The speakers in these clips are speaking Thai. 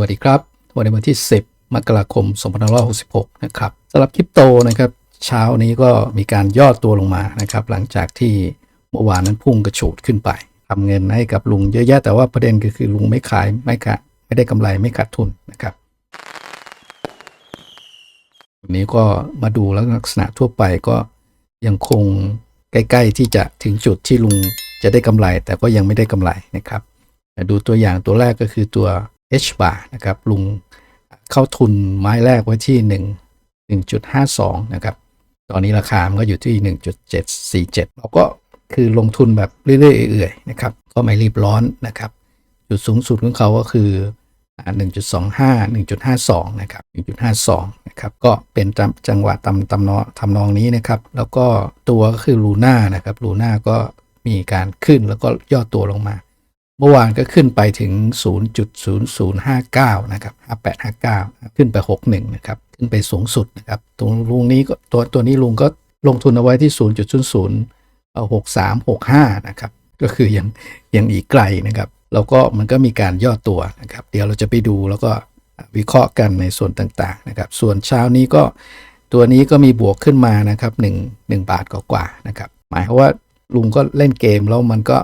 วัสดีครับ วันนี้วันที่ 10 มกราคม 2566 นะครับสำหรับคริปโตนะครับเช้านี้ก็มีการย่อตัวลงมานะครับ หลังจากที่เมื่อวานนั้นพุ่งกระฉูดขึ้นไปทำเงินให้กับลุงเยอะแยะ แต่ว่าประเด็นก็คือลุงไม่ขายไม่ขาดไม่ได้กำไรไม่ขาดทุนนะครับวันนี้ก็มาดูแล้วลักษณะทั่วไปก็ยังคงใกล้ ๆ ที่จะถึงจุดที่ลุงจะได้กำไร แต่ก็ยังไม่ได้กำไรนะครับดูตัวอย่างตัวแรกก็คือตัว H bar นะครับลุงเข้าทุนไม้แรกไว้ที่ 1 1.52 นะครับ ตอนนี้ราคามันก็อยู่ที่ 1.747 เราก็คือลงทุนแบบเรื่อยๆเอื่อยๆนะครับ ก็ไม่รีบร้อนนะครับ จุดสูงสุดของเขาก็คืออ่า1.25 1.52 นะครับ 1.52 นะครับ ก็เป็นจังจังหวะตำตำนองทำนองนี้นะครับ แล้วก็ตัวก็คือลูน่านะครับ ลูน่าก็มีการขึ้นแล้วก็ย่อตัวลงมา เมื่อวานก็ขึ้นไปถึง 0.0059 นะครับ 5859 ขึ้นไป 61 นะครับ ขึ้นไปสูงสุดนะครับ ตรงลุงนี้ก็ตัวตัวนี้ลุงก็ลงทุนเอาไว้ที่ 0.00 6.3 6.5 นะครับ ก็คือยังยังอีกไกลนะครับ แล้วก็มันก็มีการย่อตัวนะครับ เดี๋ยวเราจะไปดูแล้วก็วิเคราะห์กันในส่วนต่างๆนะครับ ส่วนเช้านี้ก็ตัวนี้ก็มีบวกขึ้นมานะครับ1 1บาทกว่าๆนะครับ หมายความว่าลุงก็เล่นเกมแล้วมันก็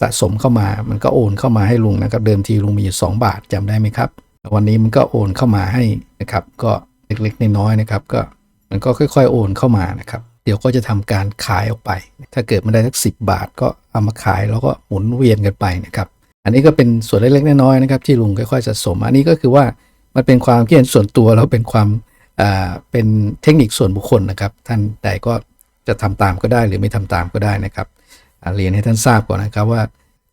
สะสมเข้ามามันก็โอนเข้ามาให้ลุงนะครับ เดิมทีลุงมีอยู่2บาทจำได้ไหมครับ วันนี้มันก็โอนเข้ามาให้นะครับ ก็เล็กๆน้อยๆนะครับ ก็มันก็ค่อยๆ โอนเข้ามานะครับ เดี๋ยวก็จะทำการขายออกไป ถ้าเกิดมันได้สักสิบาท ก็เอามาขายแล้วก็หมุนเวียนกันไปนะครับ อันนี้ก็เป็นส่วนเล็กๆน้อยๆนะครับ ที่ลุงค่อยๆสะสม อันนี้ก็คือว่ามันเป็นความคิดเห็นส่วนตัวแล้วเป็นความอ่าเป็นเทคนิคส่วนบุคคลนะครับ ท่านใดก็จะทำตามก็ได้หรือไม่ทำตามก็ได้นะครับ เรียนให้ท่านทราบก่อนนะครับว่า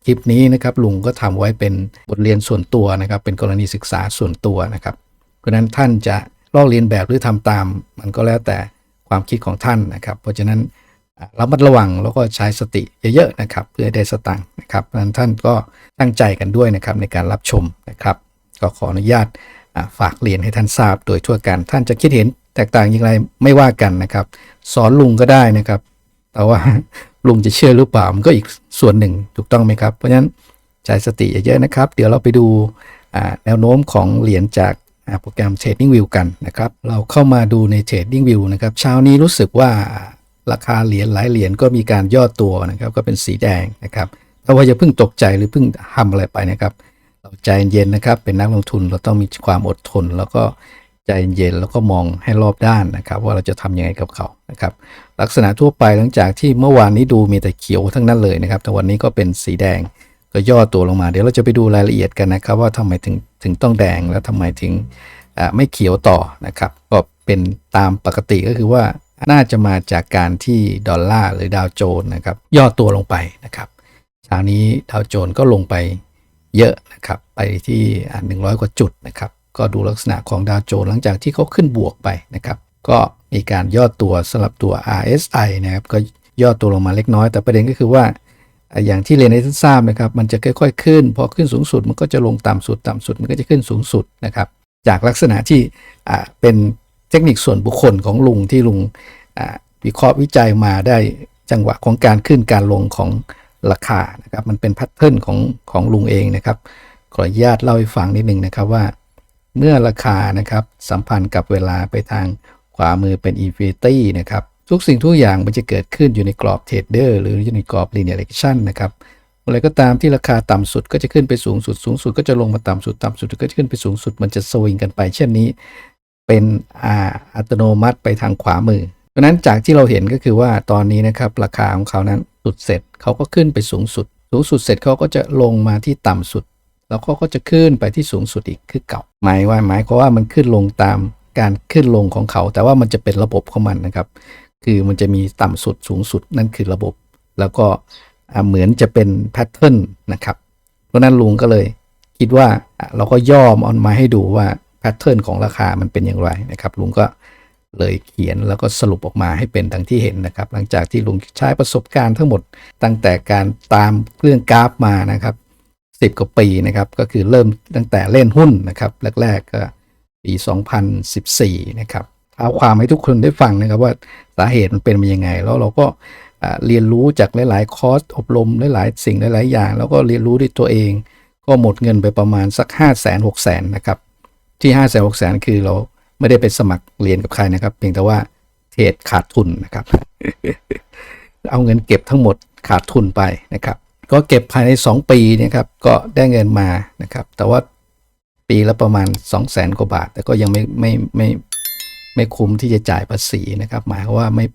คลิปนี้นะครับลุงก็ทำไว้เป็นบทเรียนส่วนตัวนะครับ เป็นกรณีศึกษาส่วนตัวนะครับ เพราะฉะนั้นท่านจะลอกเรียนแบบหรือทำตาม มันก็แล้วแต่ความคิดของท่านนะครับ เพราะฉะนั้นอ่าระมัดระวังแล้วก็ใช้สติเยอะๆนะครับ เพื่อได้สตังค์นะครับเพราะนั้นท่านก็ตั้งใจกันด้วยนะครับในการรับชมนะครับ ก็ขออนุญาตฝากเรียนให้ท่านทราบโดยทั่วกัน ท่านจะคิดเห็นแตกต่างอย่างไรไม่ว่ากันนะครับ สอนลุงก็ได้นะครับ แต่ว่า ลุงจะเชื่อหรือเปล่ามันก็อีกส่วนหนึ่งถูกต้องไหมครับ เพราะฉะนั้นใช้สติเยอะๆนะครับ เดี๋ยวเราไปดูแนวโน้มของเหรียญจากโปรแกรม Trading View กันนะครับ เราเข้ามาดูใน Trading View นะครับเช้านี้รู้สึกว่าราคาเหรียญหลายเหรียญก็มีการย่อตัวนะครับ ก็เป็นสีแดงนะครับแต่ว่าอย่าเพิ่งตกใจหรือเพิ่งทำอะไรไปนะครับ เราใจเย็นๆนะครับ เป็นนักลงทุนเราต้องมีความอดทน แล้วก็ใจเย็นๆแล้วก็มองให้รอบด้านนะครับ ว่าเราจะทำยังไงกับเขานะครับ ลักษณะทั่วไปหลังจากที่เมื่อวานนี้ดูมีแต่เขียวทั้งนั้นเลยนะครับ แต่วันนี้ก็เป็นสีแดงก็ย่อตัวลงมา เดี๋ยวเราจะไปดูรายละเอียดกันนะครับ ว่าทำไมถึงถึงต้องแดงแล้วทำไมถึงไม่เขียวต่อนะครับ ก็เป็นตามปกติก็คือว่าน่าจะมาจากการที่ดอลลาร์หรือดาวโจนส์นะครับย่อตัวลงไปนะครับเช้านี้ดาวโจนส์ก็ลงไปเยอะนะครับ ไปที่หนึ่งร้อยกว่าจุดนะครับ ก็ดูลักษณะของดาวโจนส์หลังจากที่เขาขึ้นบวกไปนะครับ ก็ มีการย่อตัวสลับตัว RSI นะครับก็ย่อตัวลงมาเล็กน้อย แต่ประเด็นก็คือว่า อย่างที่เรียนให้ท่านทราบนะครับ มันจะค่อยๆขึ้น พอขึ้นสูงสุดมันก็จะลงต่ำสุดต่ำสุดมันก็จะขึ้นสูงสุดนะครับ จากลักษณะที่เป็นเทคนิคส่วนบุคคลของลุงที่ลุงวิเคราะห์วิจัยมาได้จังหวะของการขึ้นการลงของราคานะครับ มันเป็นแพทเทิร์นของของลุงเองนะครับ ขออนุญาตเล่าให้ฟังนิดนึงนะครับว่า เมื่อราคานะครับสัมพันธ์กับเวลาไปทาง ขวามือเป็น infinity นะครับ ทุกสิ่งทุกอย่างมันจะเกิดขึ้นอยู่ในกรอบเทรดเดอร์หรืออยู่ในกรอบ linear action นะครับอะไรก็ตามที่ราคาต่ำสุดก็จะขึ้นไปสูงสุด สูงสุดก็จะลงมาต่ำสุด ต่ำสุดก็จะขึ้นไปสูงสุด มันจะสวิงกันไป เช่นนี้ เป็นอัตโนมัติไปทางขวามือเพราะฉะนั้นจากที่เราเห็นก็คือว่าตอนนี้นะครับราคาของเขานั้นสุดเสร็จเขาก็ขึ้นไปสูงสุด สูงสุดเสร็จเขาก็จะลงมาที่ต่ำสุด แล้วเขาก็จะขึ้นไปที่สูงสุดอีกคือเก่า หมายว่าหมายความว่ามันขึ้นลงตาม การขึ้นลงของเขา แต่ว่ามันจะเป็นระบบของมันนะครับ คือมันจะมีต่ำสุดสูงสุดนั่นคือระบบ แล้วก็เหมือนจะเป็นแพทเทิร์นนะครับ เพราะนั้นลุงก็เลยคิดว่าเราก็ย่อมเออนมาให้ดูว่าแพทเทิร์นของราคามันเป็นอย่างไรนะครับ ลุงก็เลยเขียนแล้วก็สรุปออกมาให้เป็นดังที่เห็นนะครับ หลังจากที่ลุงใช้ประสบการณ์ทั้งหมดตั้งแต่การตามเรื่องกราฟมานะครับสิบกว่าปีนะครับ ก็คือเริ่มตั้งแต่เล่นหุ้นนะครับ แรก ๆ ก็ ปี 2014 นะครับเอาความให้ทุกคนได้ฟังนะครับว่าสาเหตุมันเป็นมายังไง แล้วเราก็เรียนรู้จากหลาย ๆ คอร์สอบรมหลาย ๆ สิ่งหลาย ๆ อย่าง แล้วก็เรียนรู้ด้วยตัวเอง ก็หมดเงินไปประมาณสัก 5 0 0 0 0 0 6 0 0 0 0นะครับที่ 5 0 0 0 0 6 0 0 0 คือเราไม่ได้ไปสมัครเรียนกับใครนะครับ เพียงแต่ว่าเทรดขาดทุนนะครับ เอาเงินเก็บทั้งหมดขาดทุนไปนะครับ ก็เก็บภายใน 2 ปีนะครับก็ได้เงินมานะครับ แต่ว่า ปีละประมาณ 2 0 0 0 0 0กว่าบาท แต่ก็ยังไม่ไม่ไม่ไม่คุ้มที่จะจ่ายภาษีนะครับ หมายความว่าไม่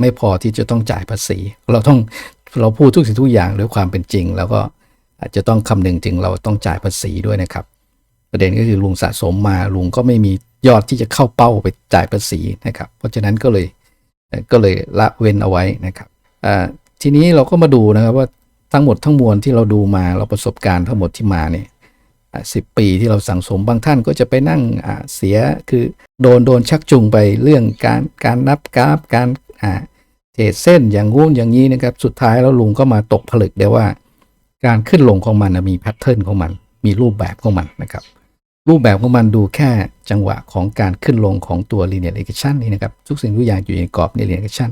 ไม่พอที่จะต้องจ่ายภาษี เราต้องเราพูดทุกสิ่งทุกอย่างด้วยความเป็นจริง แล้วก็อาจจะต้องคำนึงถึงเราต้องจ่ายภาษีด้วยนะครับ ประเด็นก็คือลุงสะสมมาลุงก็ไม่มียอดที่จะเข้าเป้าไปจ่ายภาษีนะครับ เพราะฉะนั้นก็เลยก็เลยละเว้นเอาไว้นะครับทีนี้เราก็มาดูนะครับว่าทั้งหมดทั้งมวลที่เราดูมาเราประสบการณ์ทั้งหมดที่มาเนี่ย สิบปีที่เราสั่งสมบางท่านก็จะไปนั่งเสียคือโดนโดนชักจูงไปเรื่องการการนับกราฟการเทรดเส้นอย่างงู้นอย่างนี้นะครับ สุดท้ายแล้วลุงก็มาตกผลึกได้ว่า การขึ้นลงของมันมีแพทเทิร์นของมัน มีรูปแบบของมันนะครับ รูปแบบของมันดูแค่จังหวะของการขึ้นลงของตัว linear regression นี่นะครับ ทุกสิ่งทุกอย่างอยู่ในกรอบ linear regression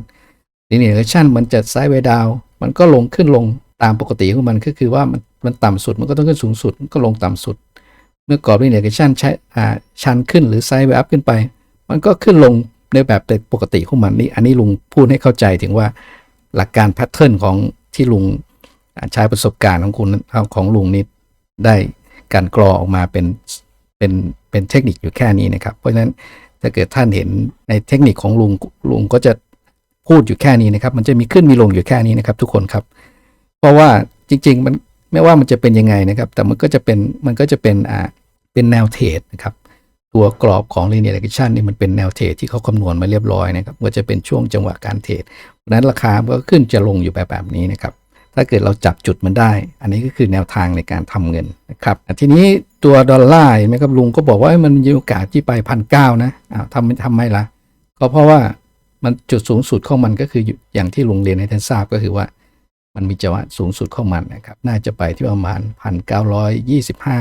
linear regression มันจะไซด์เวดาวมันก็ลงขึ้นลง ตามปกติของมันก็คือว่ามันมันต่ำสุดมันก็ต้องขึ้นสูงสุดมันก็ลงต่ำสุด เมื่อกรอบ linear regression ใช้อ่าชันขึ้นหรือไซด์เวอัพขึ้นไป มันก็ขึ้นลงในแบบปกติของมันนี่อันนี้ลุงพูดให้เข้าใจถึงว่าหลักการแพทเทิร์นของที่ลุงใช้ประสบการณ์ของคุณของลุงนี่ได้การกรอออกมาเป็นเป็นเป็นเทคนิคอยู่แค่นี้นะครับ เพราะฉะนั้นถ้าเกิดท่านเห็นในเทคนิคของลุงลุงก็จะพูดอยู่แค่นี้นะครับ มันจะมีขึ้นมีลงอยู่แค่นี้นะครับ ทุกคนครับ เพราะว่าจริง ๆ มันไม่ว่ามันจะเป็นยังไงนะครับ แต่มันก็จะเป็นมันก็จะเป็นอ่าเป็นแนวเทรดนะครับ ตัวกรอบของ linear regression นี่มันเป็นแนวเทรดที่เขาคำนวณมาเรียบร้อยนะครับก็จะเป็นช่วงจังหวะการเทรดเพราะนั้นราคาก็ขึ้นจะลงอยู่แบบแบบนี้นะครับ ถ้าเกิดเราจับจุดมันได้ อันนี้ก็คือแนวทางในการทำเงินนะครับทีนี้ตัวดอลลาร์เห็นไหมครับลุงก็บอกว่ามันมีโอกาสที่ไปพันเก้านะอ้าวทำไมทำไม่ละก็เพราะว่ามันจุดสูงสุดของมันก็คืออย่างที่ลุงเรียนให้ท่านทราบก็คือว่า มันมีจังหวะสูงสุดของมันนะครับ น่าจะไปที่ประมาณพันเก้าร้อยยี่สิบห้า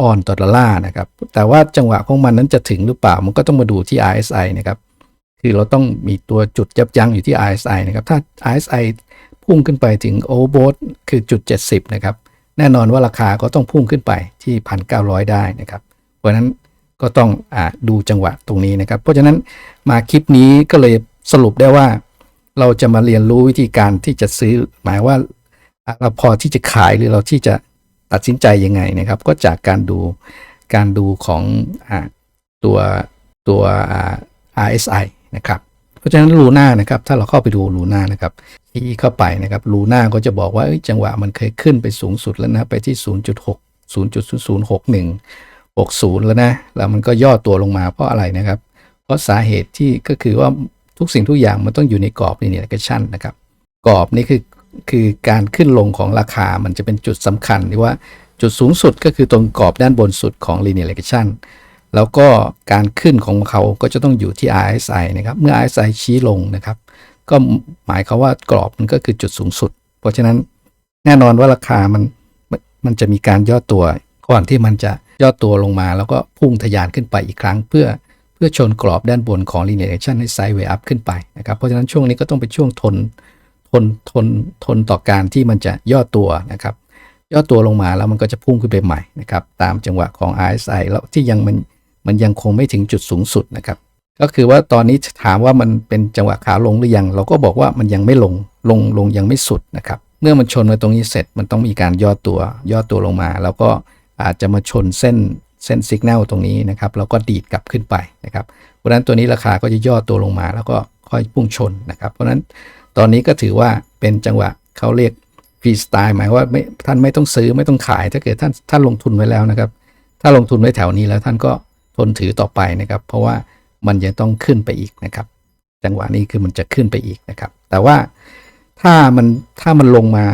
ออนต่อดอลลาร์นะครับ แต่ว่าจังหวะของมันนั้นจะถึงหรือเปล่า มันก็ต้องมาดูที่ RSI นะครับ คือเราต้องมีตัวจุดยับยั้งอยู่ที่ RSI นะครับ ถ้า RSI พุ่งขึ้นไปถึงโอเวอร์โบทคือจุด 70 นะครับ แน่นอนว่าราคาก็ต้องพุ่งขึ้นไปที่ 1,900 ได้นะครับ เพราะฉะนั้นก็ต้องอดูจังหวะตรงนี้นะครับ เพราะฉะนั้นมาคลิปนี้ก็เลยสรุปได้ว่า เราจะมาเรียนรู้วิธีการที่จะซื้อ หมายว่าเราพอที่จะขายหรือเราที่จะตัดสินใจยังไงนะครับ ก็จากการดูการดูของอตัวตัว RSI นะครับ เพราะฉะนั้นลูน่านะครับ ถ้าเราเข้าไปดูลูน่านะครับที่เข้าไปนะครับลูน่าก็จะบอกว่าจังหวะมันเคยขึ้นไปสูงสุดแล้วนะไปที่ 0.6 0.0061 60 แล้วนะ แล้วมันก็ย่อตัวลงมาเพราะอะไรนะครับ เพราะสาเหตุที่ก็คือว่า ทุกสิ่งทุกอย่างมันต้องอยู่ในกรอบนี่เนี่ยกชั่นนะครับกรอบนี่คือคือการขึ้นลงของราคามันจะเป็นจุดสำคัญที่ว่าจุดสูงสุดก็คือตรงกรอบด้านบนสุดของ linear regression แล้วก็การขึ้นของเขาก็จะต้องอยู่ที่ RSI นะครับ เมื่อ RSI ชี้ลงนะครับ ก็หมายความว่ากรอบมันก็คือจุดสูงสุด เพราะฉะนั้นแน่นอนว่าราคามันมันจะมีการย่อตัว ก่อนที่มันจะย่อตัวลงมา แล้วก็พุ่งทะยานขึ้นไปอีกครั้ง เพื่อ เพื่อชนกรอบด้านบนของ linear regression ให้ไซด์เวย์อัพขึ้นไปนะครับเพราะฉะนั้นช่วงนี้ก็ต้องเป็นช่วงทนทนทนทนต่อการที่มันจะย่อตัวนะครับย่อตัวลงมาแล้วมันก็จะพุ่งขึ้นไปใหม่นะครับตามจังหวะของ RSI แล้วที่ยังมันมันยังคงไม่ถึงจุดสูงสุดนะครับก็คือว่าตอนนี้ถามว่ามันเป็นจังหวะขาลงหรือยัง เราก็บอกว่ามันยังไม่ลงลงลงยังไม่สุดนะครับเมื่อมันชนมาตรงนี้เสร็จมันต้องมีการย่อตัวย่อตัวลงมา แล้วก็อาจจะมาชนเส้น เส้นสัญญาณตรงนี้นะครับแล้วก็ดีดกลับขึ้นไปนะครับเพราะฉะนั้นตัวนี้ราคาก็จะย่อตัวลงมาแล้วก็ค่อยพุ่งชนนะครับ เพราะฉะนั้นตอนนี้ก็ถือว่าเป็นจังหวะเขาเรียกฟรีสไตล์หมายว่าไม่ท่านไม่ต้องซื้อไม่ต้องขาย ถ้าเกิดท่านท่านลงทุนไว้แล้วนะครับ ถ้าลงทุนไว้แถวนี้แล้วท่านก็ทนถือต่อไปนะครับ เพราะว่ามันยังต้องขึ้นไปอีกนะครับ จังหวะนี้คือมันจะขึ้นไปอีกนะครับ แต่ว่าถ้ามันถ้ามันลงมา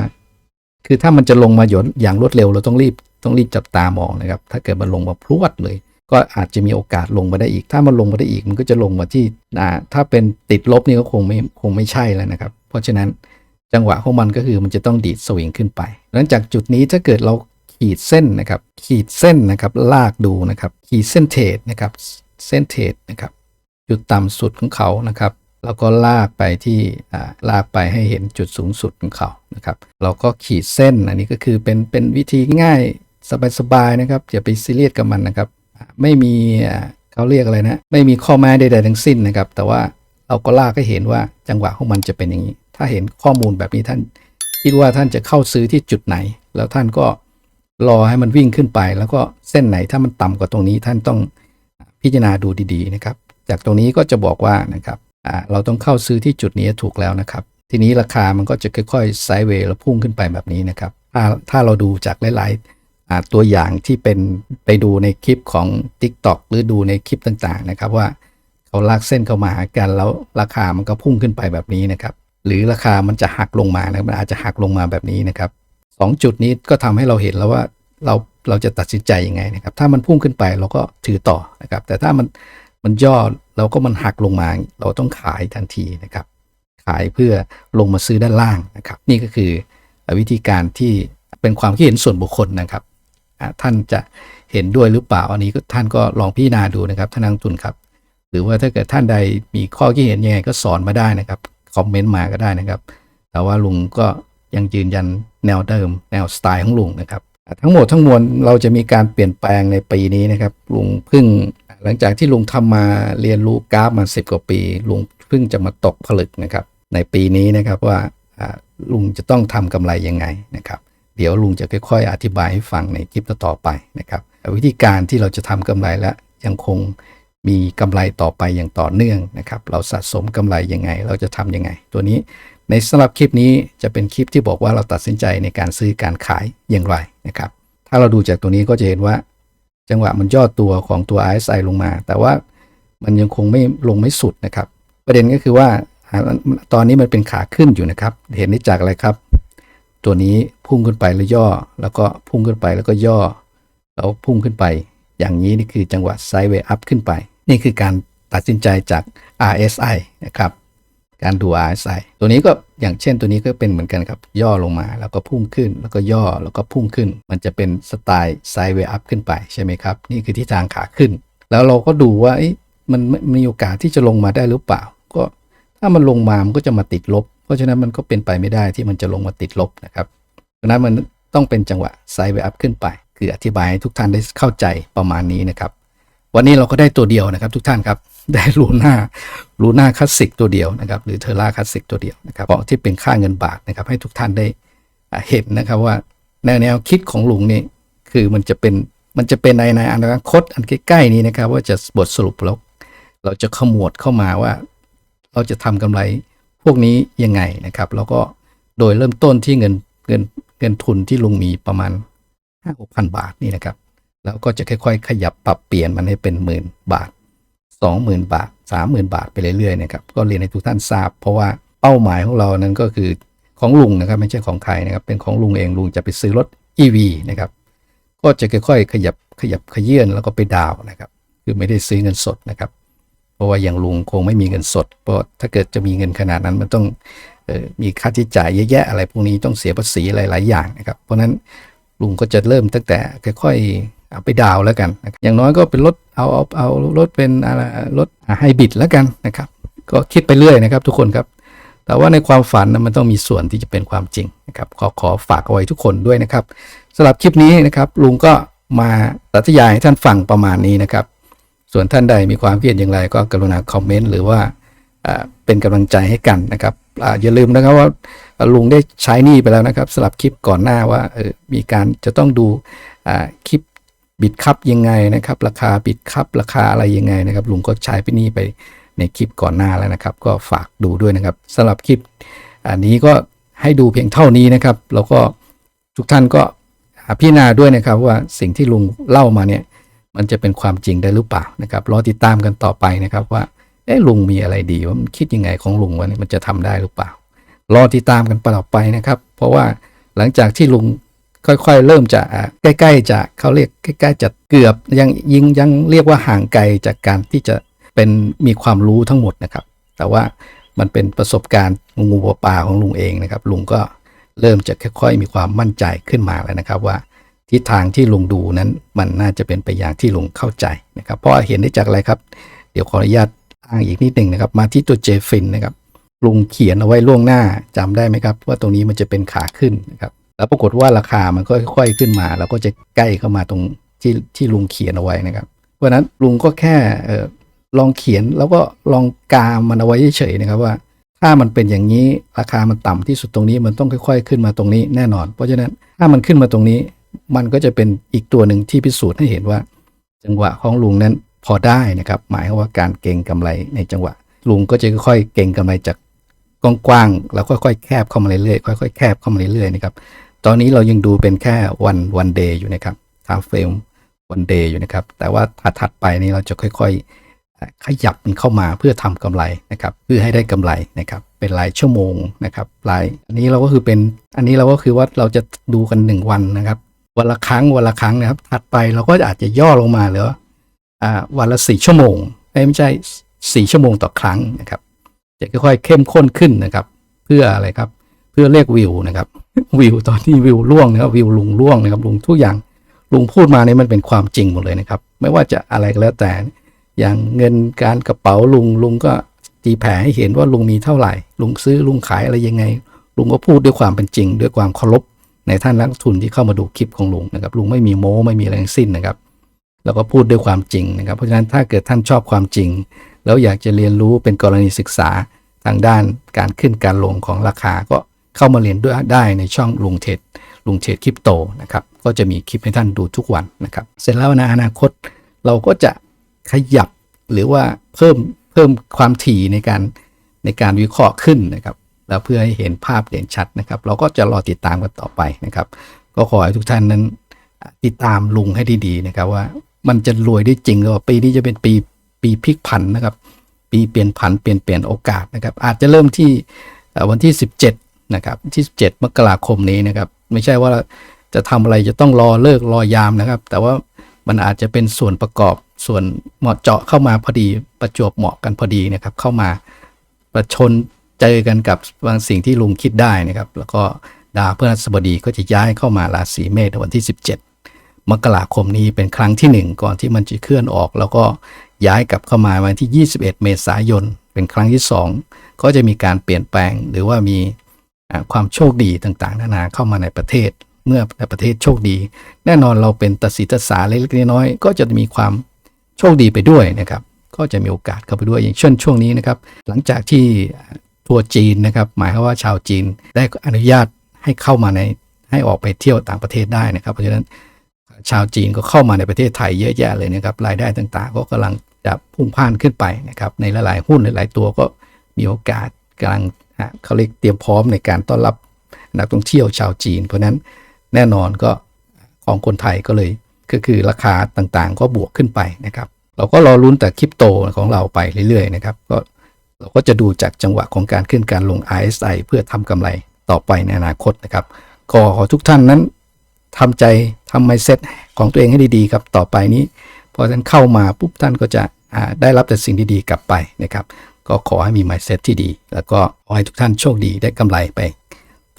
คือถ้ามันจะลงมาหยนอย่างรวดเร็วเราต้องรีบ ต้องรีบจับตามองนะครับ ถ้าเกิดมันลงมาพรวดเลย ก็อาจจะมีโอกาสลงมาได้อีก ถ้ามันลงมาได้อีกมันก็จะลงมาที่ถ้าเป็นติดลบนี่ก็คงไม่คงไม่ใช่แล้วนะครับ เพราะฉะนั้นจังหวะของมันก็คือมันจะต้องดีดสวิงขึ้นไป หลังจากจุดนี้ถ้าเกิดเราขีดเส้นนะครับ ขีดเส้นนะครับลากดูนะครับ ขีดเส้นเทรดนะครับเส้นเทรดนะครับจุดต่ำสุดของเขานะครับแล้วก็ลากไปที่ลากไปให้เห็นจุดสูงสุดของเขานะครับ เราก็ขีดเส้นอันนี้ก็คือเป็นเป็นวิธีง่าย สบายๆนะครับอย่าไปซีเรียสกับมันนะครับ ไม่มีเขาเรียกอะไรนะ ไม่มีข้อแม้ใดๆทั้งสิ้นนะครับ แต่ว่าเราก็ลากให้เห็นว่าจังหวะของมันจะเป็นอย่างนี้ ถ้าเห็นข้อมูลแบบนี้ท่าน คิดว่าท่านจะเข้าซื้อที่จุดไหน แล้วท่านก็รอให้มันวิ่งขึ้นไป แล้วก็เส้นไหนถ้ามันต่ำกว่าตรงนี้ท่านต้องพิจารณาดูดีๆนะครับ จากตรงนี้ก็จะบอกว่านะครับเราต้องเข้าซื้อที่จุดนี้ถูกแล้วนะครับ ทีนี้ราคามันก็จะค่อยๆไซด์เวย์แล้วพุ่งขึ้นไปแบบนี้นะครับ ถ้าถ้าเราดูจากหลายๆ ตัวอย่างที่เป็นไปดูในคลิปของ TikTok หรือดูในคลิปต่างๆนะครับว่าเขาลากเส้นเข้ามาหากันแล้วราคามันก็พุ่งขึ้นไปแบบนี้นะครับ หรือราคามันจะหักลงมานะมันอาจจะหักลงมาแบบนี้นะครับสองจุดนี้ก็ทำให้เราเห็นแล้วว่าเราเราจะตัดสินใจยังไงนะครับ ถ้ามันพุ่งขึ้นไปเราก็ถือต่อนะครับ แต่ถ้ามันมันย่อเราก็มันหักลงมา เราต้องขายทันทีนะครับ ขายเพื่อลงมาซื้อด้านล่างนะครับ นี่ก็คือวิธีการที่เป็นความคิดเห็นส่วนบุคคลนะครับ ท่านจะเห็นด้วยหรือเปล่าอันนี้ท่านก็ลองพิจารณาดูนะครับท่านนักลงทุนครับ หรือว่าถ้าเกิดท่านใดมีข้อคิดเห็นยังไงก็สอนมาได้นะครับคอมเมนต์มาก็ได้นะครับ แต่ว่าลุงก็ยังยืนยันแนวเดิม แนวสไตล์ของลุงนะครับทั้งหมดทั้งมวลเราจะมีการเปลี่ยนแปลงในปีนี้นะครับลุงเพิ่งหลังจากที่ลุงทำมาเรียนรู้กราฟมาสิบกว่าปี ลุงเพิ่งจะมาตกผลึกนะครับ ในปีนี้นะครับว่าอ่าลุงจะต้องทำกำไรยังไงนะครับ เดี๋ยวลุงจะค่อยๆ อธิบายให้ฟังในคลิปต่อไปนะครับวิธีการที่เราจะทำกำไรและยังคงมีกำไรต่อไปอย่างต่อเนื่องนะครับ เราสะสมกำไรยังไง เราจะทำยังไง ตัวนี้ในสำหรับคลิปนี้จะเป็นคลิปที่บอกว่าเราตัดสินใจในการซื้อการขายอย่างไรนะครับ ถ้าเราดูจากตัวนี้ก็จะเห็นว่า จังหวะมันย่อตัวของตัว RSI ลงมา แต่ว่ามันยังคงไม่ลงไม่สุดนะครับ ประเด็นก็คือว่าอ่าตอนนี้มันเป็นขาขึ้นอยู่นะครับ เห็นได้จากอะไรครับ ตัวนี้พุ่งขึ้นไปแล้วย่อ แล้วก็พุ่งขึ้นไปแล้วก็ย่อ แล้วพุ่งขึ้นไป อย่างนี้นี่คือจังหวะไซด์เวย์อัพขึ้นไป นี่คือการตัดสินใจจาก RSI นะครับ การดู RSI ตัวนี้ก็อย่างเช่นตัวนี้ก็เป็นเหมือนกันครับ ย่อลงมาแล้วก็พุ่งขึ้น แล้วก็ย่อแล้วก็พุ่งขึ้น มันจะเป็นสไตล์ไซด์เวย์อัพขึ้นไปใช่ไหมครับ นี่คือทิศทางขาขึ้น แล้วเราก็ดูว่ามันมันมีโอกาสที่จะลงมาได้หรือเปล่า ก็ถ้ามันลงมา มันก็จะมาติดลบ ราะฉะนั้นมันก็เป็นไปไม่ได้ที่มันจะลงมาติดลบนะครับดังนั้นมันต้องเป็นจังหวะไซด์เวอัพขึ้นไป คืออธิบายให้ทุกท่านได้เข้าใจประมาณนี้นะครับ วันนี้เราก็ได้ตัวเดียวนะครับทุกท่านครับ ได้ลูน่าลูน่าคลาสสิกตัวเดียวนะครับ หรือเทอร่าคลาสสิกตัวเดียวนะครับเพราะที่เป็นค่าเงินบาทนะครับ ให้ทุกท่านได้เห็นนะครับว่าแนวแนวคิดของลุงนี่คือมันจะเป็นมันจะเป็นในในอนาคตอันใกล้ๆนี้นะครับ ว่าจะบทสรุปแล้วเราจะขมวดเข้ามาว่า เราจะทำกำไร พวกนี้ยังไงนะครับ แล้วก็โดยเริ่มต้นที่เงินเงินเงินทุนที่ลุงมีประมาณห้าหกพันบาทนี่นะครับ แล้วก็จะค่อยๆ ขยับปรับเปลี่ยนมันให้เป็นหมื่นบาทสองหมื่นบาทสามหมื่นบาทไปเรื่อยๆนะครับก็เรียนให้ทุกท่านทราบ เพราะว่าเป้าหมายของเรานั้นก็คือของลุงนะครับ ไม่ใช่ของใครนะครับ เป็นของลุงเองลุงจะไปซื้อรถ EV นะครับ ก็จะค่อยๆ ขยับขยับขยื่นแล้วก็ไปดาวนะครับ คือไม่ได้ซื้อเงินสดนะครับ ราะว่าอย่างลุงคงไม่มีเงินสด เพราะถ้าเกิดจะมีเงินขนาดนั้นมันต้องออมีค่าใช้จ่ายเยอะแยะอะไรพวกนี้ต้องเสียภาษีหลาย ๆ อย่างนะครับ เพราะฉะนั้นลุงก็จะเริ่มตั้งแต่ค่อยๆเอาไปดาวแล้วกัน อย่างน้อยก็เป็นรถเอาเอาเอารถเป็นอะไรรถไฮบริดแล้วกันนะครับ ก็คิดไปเรื่อยนะครับทุกคนครับ แต่ว่าในความฝันนะมันต้องมีส่วนที่จะเป็นความจริงนะครับ ขอขอฝากเอาไว้ทุกคนด้วยนะครับสำหรับคลิปนี้นะครับลุงก็มาสาธยายให้ท่านฟังประมาณนี้นะครับ ส่วนท่านใดมีความคิดเห็นอย่างไรก็กรุณาคอมเมนต์หรือว่าเป็นกำลังใจให้กันนะครับออย่าลืมนะครับว่าลุงได้ใช้นี่ไปแล้วนะครับสำหรับคลิปก่อนหน้าว่าออมีการจะต้องดูคลิปบิดคัพยังไงนะครับ ราคาบิดคัพราคาอะไรยังไงนะครับ ลุงก็ใช้ไปนี่ไปในคลิปก่อนหน้าแล้วนะครับ ก็ฝากดูด้วยนะครับสำหรับคลิปอันนี้ก็ให้ดูเพียงเท่านี้นะครับ แล้วก็ทุกท่านก็พิจารณาด้วยนะครับว่าสิ่งที่ลุงเล่ามาเนี่ย มันจะเป็นความจริงได้หรือเปล่านะครับรอติดตามกันต่อไปนะครับว่าเอ๊ะลุงมีอะไรดีว่ามันคิดยังไงของลุงว่ามันจะทำได้หรือเปล่า รอติดตามกันต่อไปนะครับ เพราะว่าหลังจากที่ลุงค่อยๆ เริ่มจะใกล้ๆจะเขาเรียกใกล้ๆจะเกือบยังยิงยังเรียกว่าห่างไกลจากการที่จะเป็นมีความรู้ทั้งหมดนะครับ แต่ว่ามันเป็นประสบการณ์งูปลาของลุงเองนะครับ ลุงก็เริ่มจะค่อยๆ มีความมั่นใจขึ้นมาแล้วนะครับว่า ทิศทางที่ลุงดูนั้นมันน่าจะเป็นไปอย่างที่ลุงเข้าใจนะครับ เพราะเห็นได้จากอะไรครับ เดี๋ยวขออนุญาตอ้างอีกนิดหนึ่งนะครับ มาที่ตัวเจฟินนะครับลุงเขียนเอาไว้ล่วงหน้าจำได้ไหมครับ ว่าตรงนี้มันจะเป็นขาขึ้นนะครับแล้วปรากฏว่าราคามันก็ค่อยๆขึ้นมา แล้วก็จะใกล้เข้ามาตรงที่ที่ลุงเขียนเอาไว้นะครับ เพราะนั้นลุงก็แค่ออลองเขียนแล้วก็ลองกามันเอาไว้เฉยๆนะครับว่า ถ้ามันเป็นอย่างนี้ราคามันต่ำที่สุดตรงนี้มันต้องค่อย ๆ ขึ้นมาตรงนี้แน่นอน เพราะฉะนั้นถ้ามันขึ้นมาตรงนี้ มันก็จะเป็นอีกตัวหนึ่งที่พิสูจน์ให้เห็นว่า จังหวะของลุงนั้นพอได้นะครับ หมายว่าการเก่งกำไรในจังหวะ ลุงก็จะค่อยๆเก่งกำไรจากกว้างๆแล้วค่อยๆแคบเข้ามาเรื่อยๆค่อยๆแคบเข้ามาเรื่อยๆนะครับตอนนี้เรายังดูเป็นแค่วันวันเดย์อยู่นะครับทาเฟลวันเดย์อยู่นะครับ แต่ว่าถัดไปนี้เราจะค่อยๆ ขยับมันเข้ามาเพื่อทำกำไรนะครับ เพื่อให้ได้กำไรนะครับ เป็นรายชั่วโมงนะครับรายอันนี้เราก็คือเป็นอันนี้เราก็คือว่าเราจะดูกันหนึ่งวันนะครับ วันละครั้งวันละครั้งนะครับ ถัดไปเราก็อาจจะย่อลงมาเหลืออ่าวันละสี่ชั่วโมงเอ้ยไม่ใช่สี่ชั่วโมงต่อครั้งนะครับจะค่อยๆเข้มข้นขึ้นนะครับ เพื่ออะไรครับ เพื่อเรียกวิวนะครับ วิวตอนที่วิวล่วงนะครับวิวลุงล่วงนะครับลุงทุกอย่างลุงพูดมาเนี่ยมันเป็นความจริงหมดเลยนะครับ ไม่ว่าจะอะไรก็แล้วแต่ อย่างเงินการกระเป๋าลุงลุงก็ตีแผ่ให้เห็นว่าลุงมีเท่าไหร่ ลุงซื้อลุงขายอะไรยังไง ลุงก็พูดด้วยความเป็นจริง ด้วยความเคารพ ในท่านนักลงทุนที่เข้ามาดูคลิปของลุงนะครับลุงไม่มีโม้ไม่มีอะไรทั้งสิ้นนะครับแล้วก็พูดด้วยความจริงนะครับ เพราะฉะนั้นถ้าเกิดท่านชอบความจริง แล้วอยากจะเรียนรู้เป็นกรณีศึกษาทางด้านการขึ้นการลงของราคาก็เข้ามาเรียนด้วยได้ในช่องลุงเทรดลุงเทรดคริปโตนะครับก็จะมีคลิปให้ท่านดูทุกวันนะครับ เสร็จแล้วในอนาคตเราก็จะขยับหรือว่าเพิ่มเพิ่มความถี่ในการในการวิเคราะห์ขึ้นนะครับ แล้วเพื่อให้เห็นภาพเด่นชัดนะครับ เราก็จะรอติดตามกันต่อไปนะครับ ก็ขอให้ทุกท่านนั้นติดตามลุงให้ดีๆนะครับ ว่ามันจะรวยได้จริงหรือเปล่าปีนี้จะเป็นปีปีพลิกผันนะครับ ปีเปลี่ยนผันเปลี่ยนเปลี่ยนโอกาสนะครับ อาจจะเริ่มที่วันที่ 17นะครับที่ 17 มกราคมนี้นะครับ ไม่ใช่ว่าจะทำอะไรจะต้องรอเลิกรอยามนะครับ แต่ว่ามันอาจจะเป็นส่วนประกอบส่วนเหมาะเจาะเข้ามาพอดีประจวบเหมาะกันพอดีนะครับ เข้ามาประชน เจอกันกับบางสิ่งที่ลุงคิดได้นะครับ แล้วก็ดาวพฤหัสบดีก็จะย้ายเข้ามาราศีเมษวันที่ 17 มกราคมนี้เป็นครั้งที่ 1 ก่อนที่มันจะเคลื่อนออก แล้วก็ย้ายกลับเข้ามาวันที่ 21 เมษายน เป็นครั้งที่ 2 ก็จะมีการเปลี่ยนแปลงหรือว่ามีความโชคดีต่างๆ นานาเข้ามาในประเทศ เมื่อในประเทศโชคดี แน่นอนเราเป็นตสิตสาเล็กๆน้อยๆก็จะมีความโชคดีไปด้วยนะครับ ก็จะมีโอกาสเข้าไปด้วยอย่างเช่นช่วงนี้นะครับ หลังจากที่ ทัวร์จีนนะครับ หมายความว่าชาวจีนได้อนุญาตให้เข้ามาในให้ออกไปเที่ยวต่างประเทศได้นะครับ เพราะฉะนั้นชาวจีนก็เข้ามาในประเทศไทยเยอะแยะเลยนะครับ รายได้ต่างๆ ก็กำลังจะพุ่งพ่านขึ้นไปนะครับ ในหลายๆหุ้นหลายๆตัวก็มีโอกาสกำลังเขาเรียกเตรียมพร้อมในการต้อนรับนักท่องเที่ยวชาวจีน เพราะฉะนั้นแน่นอนก็ของคนไทยก็เลยก็คือราคาต่างๆ ก็บวกขึ้นไปนะครับ เราก็รอลุ้นแต่คริปโตของเราไปเรื่อยๆนะครับ ก็ เราก็จะดูจากจังหวะของการขึ้นการลง RSI เพื่อทำกำไรต่อไปในอนาคตนะครับก็ขอทุกท่านนั้นทำใจทำไมเซ็ตของตัวเองให้ดีๆครับต่อไปนี้ พอท่านเข้ามาปุ๊บท่านก็จะได้รับแต่สิ่งดีๆกลับไปนะครับ ก็ขอให้มี mindset ที่ดี แล้วก็ขอให้ทุกท่านโชคดีได้กำไรไป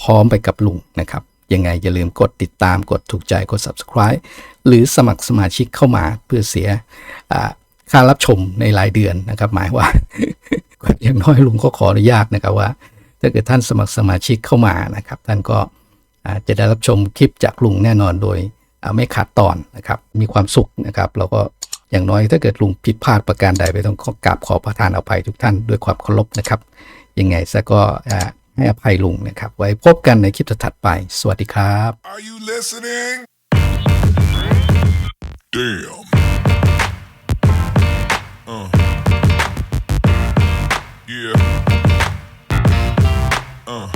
พร้อมไปกับลุงนะครับยังไงอย่าลืมกดติดตามกดถูกใจกด subscribe หรือสมัครสมาชิกเข้ามาเพื่อเสียค่ารับชมในรายเดือนนะครับ หมายว่า อย่างน้อยลุงก็ขออนุญาตนะครับว่า ถ้าเกิดท่านสมัครสมาชิกเข้ามานะครับ ท่านก็จะได้รับชมคลิปจากลุงแน่นอนโดยไม่ขาดตอนนะครับ มีความสุขนะครับแล้วก็อย่างน้อยถ้าเกิดลุงผิดพลาดประการใดไปต้องกราบขอประทานอภัยทุกท่านด้วยความเคารพนะครับ ยังไงซะก็ให้อภัยลุงนะครับ ไว้พบกันในคลิปถัดไป สวัสดีครับ Are you listening? Damn. Uh. Yeah. Uh.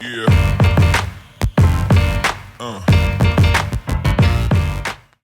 Yeah.